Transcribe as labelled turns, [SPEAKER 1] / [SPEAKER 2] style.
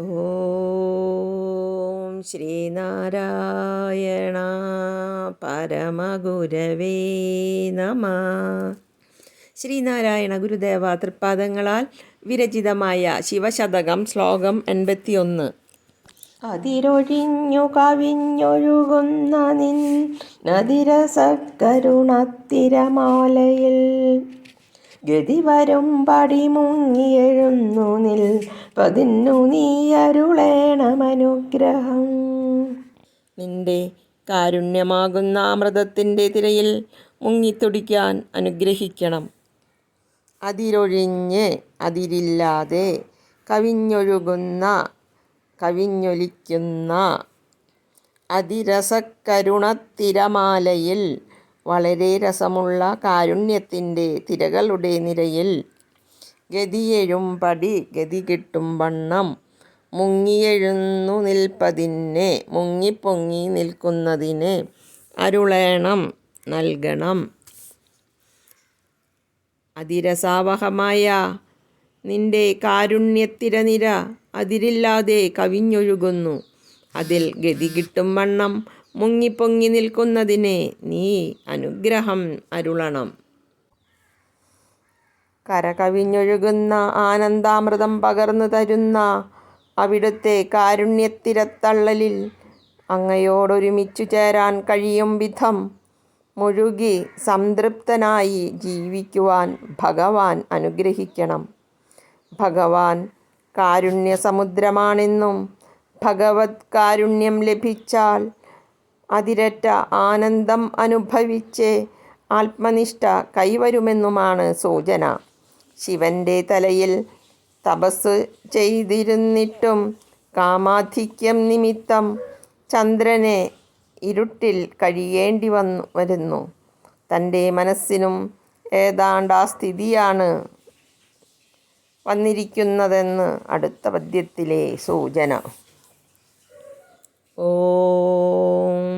[SPEAKER 1] ഓം ശ്രീനാരായണ പരമഗുരവേ നമ. ശ്രീനാരായണ ഗുരുദേവ തൃപ്പാദങ്ങളാൽ വിരചിതമായ ശിവശതകം ശ്ലോകം എൺപത്തിയൊന്ന്. അതിരൊഴിഞ്ഞു കവിഞ്ഞൊഴുകുന്ന നിൻ നദിരസക്കരുണത്തിരമാലയിൽ ഗതി വരും പടി മുങ്ങിയെഴുന്നു നിൽ. പതിന്നു നീ അരുളേണമനുഗ്രഹം നിന്റെ കാരുണ്യമാകുന്ന അമൃതത്തിന്റെ തിരയിൽ മുങ്ങിത്തുടിക്കാൻ അനുഗ്രഹിക്കണം. അതിരൊഴിഞ്ഞ് അതിരില്ലാതെ കവിഞ്ഞൊഴുകുന്ന കവിഞ്ഞൊലിക്കുന്ന അതിരസക്കരുണത്തിരമാലയിൽ വളരെ രസമുള്ള കാരുണ്യത്തിന്റെ തിരകളുടെ നിരയിൽ ഗതിയെഴും പടി ഗതി കിട്ടും വണ്ണം. മുങ്ങിയെഴുന്നു മുങ്ങി മുങ്ങിപ്പൊങ്ങി നിൽക്കുന്നതിന് അരുളേണം നൽകണം. അതിരസാവഹമായ നിന്റെ കാരുണ്യത്തിരനിര അതിരില്ലാതെ കവിഞ്ഞൊഴുകുന്നു. അതിൽ ഗതി കിട്ടും വണ്ണം മുങ്ങിപ്പൊങ്ങി നിൽക്കുന്നതിന് നീ അനുഗ്രഹം അരുളണം. കരകവിഞ്ഞൊഴുകുന്ന ആനന്ദാമൃതം പകർന്നു തരുന്ന അവിടുത്തെ കാരുണ്യത്തിരത്തള്ളലിൽ അങ്ങയോടൊരുമിച്ചു ചേരാൻ കഴിയും വിധം മുഴുകി സംതൃപ്തനായി ജീവിക്കുവാൻ ഭഗവാൻ അനുഗ്രഹിക്കണം. ഭഗവാൻ കാരുണ്യസമുദ്രമാണെന്നും ഭഗവത് കാരുണ്യം ലഭിച്ചാൽ അതിരറ്റ ആനന്ദം അനുഭവിച്ച് ആത്മനിഷ്ഠ കൈവരുമെന്നുമാണ് സൂചന. ശിവന്റെ തലയിൽ തപസ് ചെയ്തിരുന്നിട്ടും കാമാധിക്യം നിമിത്തം ചന്ദ്രനെ ഇരുട്ടിൽ കഴിയേണ്ടി വന്നു വരുന്നു. തന്റെ മനസ്സിനും ഏതാണ്ട് ആ സ്ഥിതിയാണ് വന്നിരിക്കുന്നതെന്ന് അടുത്ത പദ്യത്തിലെ സൂചന ഓം